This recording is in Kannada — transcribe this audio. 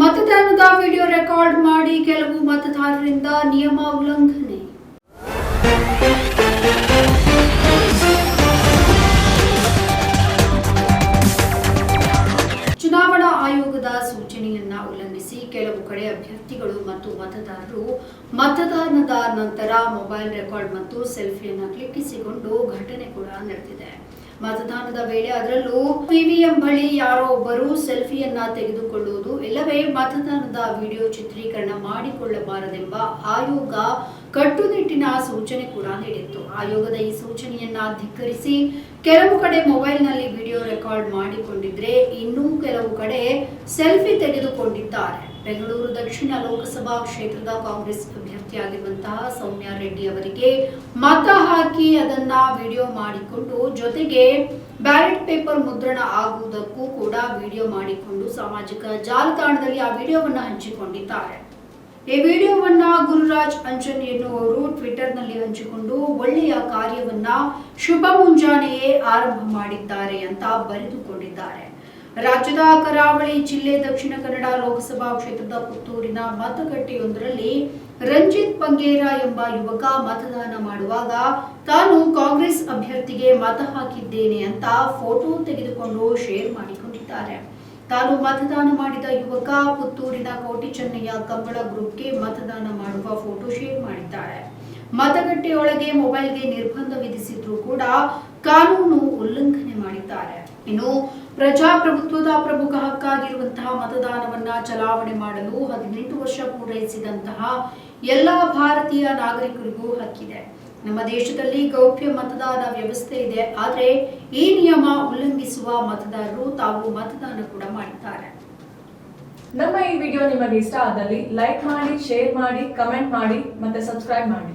ಮತದಾನದ ವಿಡಿಯೋ ರೆಕಾರ್ಡ್ ಮಾಡಿ ಕೆಲವು ಮತದಾರರಿಂದ ನಿಯಮ ಉಲ್ಲಂಘನೆ. ಚುನಾವಣಾ ಆಯೋಗದ ಸೂಚನೆಯನ್ನ ಉಲ್ಲಂಘಿಸಿ ಕೆಲವು ಕಡೆ ಅಭ್ಯರ್ಥಿಗಳು ಮತ್ತು ಮತದಾರರು ಮತದಾನದ ನಂತರ ಮೊಬೈಲ್ ರೆಕಾರ್ಡ್ ಮತ್ತು ಸೆಲ್ಫಿಯನ್ನು ಕ್ಲಿಕ್ಕಿಸಿಕೊಂಡು ಘಟನೆ ಕೂಡ ನಡೆದಿದೆ. ಮತದಾನದ ವೇಳೆ ಅದರಲ್ಲೂ ಇವಿಎಂ ಬಳಿ ಯಾರೋ ಒಬ್ಬರು ಸೆಲ್ಫಿಯನ್ನ ತೆಗೆದುಕೊಳ್ಳುವುದು, ಇಲ್ಲವೇ ಮತದಾನದ ವಿಡಿಯೋ ಚಿತ್ರೀಕರಣ ಮಾಡಿಕೊಳ್ಳಬಾರದೆಂಬ ಆಯೋಗ ಕಟ್ಟುನಿಟ್ಟಿನ ಸೂಚನೆ ಕೂಡ ನೀಡಿತ್ತು. ಆಯೋಗದ ಈ ಸೂಚನೆಯನ್ನ ಧಿಕ್ಕರಿಸಿ ಕೆಲವು ಕಡೆ ಮೊಬೈಲ್ನಲ್ಲಿ ವಿಡಿಯೋ ರೆಕಾರ್ಡ್ ಮಾಡಿಕೊಂಡಿದ್ರೆ ಇನ್ನೂ ಕೆಲವು ಕಡೆ ಸೆಲ್ಫಿ ತೆಗೆದುಕೊಂಡಿದ್ದಾರೆ. ಬೆಂಗಳೂರು ದಕ್ಷಿಣ ಲೋಕಸಭಾ ಕ್ಷೇತ್ರದ ಕಾಂಗ್ರೆಸ್ ಅಭ್ಯರ್ಥಿಯಾಗಿರುವಂತಹ ಸೌಮ್ಯ ರೆಡ್ಡಿ ಅವರಿಗೆ ಮತ ಹಾಕಿ ಅದನ್ನ ವಿಡಿಯೋ ಮಾಡಿಕೊಂಡು ಜೊತೆಗೆ ಬ್ಯಾಲೆಟ್ ಪೇಪರ್ ಮುದ್ರಣ ಆಗುವುದಕ್ಕೂ ಕೂಡ ವಿಡಿಯೋ ಮಾಡಿಕೊಂಡು ಸಾಮಾಜಿಕ ಜಾಲತಾಣದಲ್ಲಿ ಆ ವಿಡಿಯೋವನ್ನು ಹಂಚಿಕೊಂಡಿದ್ದಾರೆ. ಈ ವಿಡಿಯೋವನ್ನ ಗುರುರಾಜ್ ಅಂಜನ್ ಎನ್ನುವರು ಟ್ವಿಟರ್ನಲ್ಲಿ ಹಂಚಿಕೊಂಡು ಒಳ್ಳೆಯ ಕಾರ್ಯವನ್ನ ಶುಭ ಮುಂಜಾನೆಯೇ ಆರಂಭ ಮಾಡಿದ್ದಾರೆ ಅಂತ ಬರೆದುಕೊಂಡಿದ್ದಾರೆ. ರಾಜ್ಯದ ಕರಾವಳಿ ಜಿಲ್ಲೆ ದಕ್ಷಿಣ ಕನ್ನಡ ಲೋಕಸಭಾ ಕ್ಷೇತ್ರದ ಪುತ್ತೂರಿನ ಮತಗಟ್ಟೆಯೊಂದರಲ್ಲಿ ರಂಜಿತ್ ಪಂಗೇರ ಎಂಬ ಯುವಕ ಮತದಾನ ಮಾಡುವಾಗ, ತಾನು ಕಾಂಗ್ರೆಸ್ ಅಭ್ಯರ್ಥಿಗೆ ಮತ ಹಾಕಿದ್ದೇನೆ ಅಂತ ಫೋಟೋ ತೆಗೆದುಕೊಂಡು ಶೇರ್ ಮಾಡಿಕೊಂಡಿದ್ದಾರೆ. ತಾನು ಮತದಾನ ಮಾಡಿದ ಯುವಕ ಪುತ್ತೂರಿನ ಕೋಟಿ ಚೆನ್ನಯ್ಯ ಕಂಬಳ ಗ್ರೂಪ್ಗೆ ಮತದಾನ ಮಾಡುವ ಫೋಟೋ ಶೇರ್ ಮಾಡಿದ್ದಾರೆ. ಮತಗಟ್ಟೆಯೊಳಗೆ ಮೊಬೈಲ್ಗೆ ನಿರ್ಬಂಧ ವಿಧಿಸಿದ್ರು ಕೂಡ ಕಾನೂನು ಉಲ್ಲಂಘನೆ ಮಾಡಿದ್ದಾರೆ. ಇನ್ನು ಪ್ರಜಾಪ್ರಭುತ್ವದ ಪ್ರಮುಖ ಹಕ್ಕಾಗಿರುವಂತಹ ಮತದಾನವನ್ನ ಚಲಾವಣೆ ಮಾಡಲು ಹದಿನೆಂಟು ವರ್ಷ ಪೂರೈಸಿದಂತಹ ಎಲ್ಲ ಭಾರತೀಯ ನಾಗರಿಕರಿಗೂ ಹಕ್ಕಿದೆ. ನಮ್ಮ ದೇಶದಲ್ಲಿ ಗೌಪ್ಯ ಮತದಾನ ವ್ಯವಸ್ಥೆ ಇದೆ. ಆದರೆ ಈ ನಿಯಮ ಉಲ್ಲಂಘಿಸುವ ಮತದಾರರು ತಾವು ಮತದಾನ ಕೂಡ ಮಾಡುತ್ತಾರೆ ನಮ್ಮ ಈ ವಿಡಿಯೋ ನಿಮಗೆ ಇಷ್ಟ ಆದಲ್ಲಿ ಲೈಕ್ ಮಾಡಿ, ಶೇರ್ ಮಾಡಿ, ಕಮೆಂಟ್ ಮಾಡಿ ಮತ್ತೆ ಸಬ್ಸ್ಕ್ರೈಬ್ ಮಾಡಿ.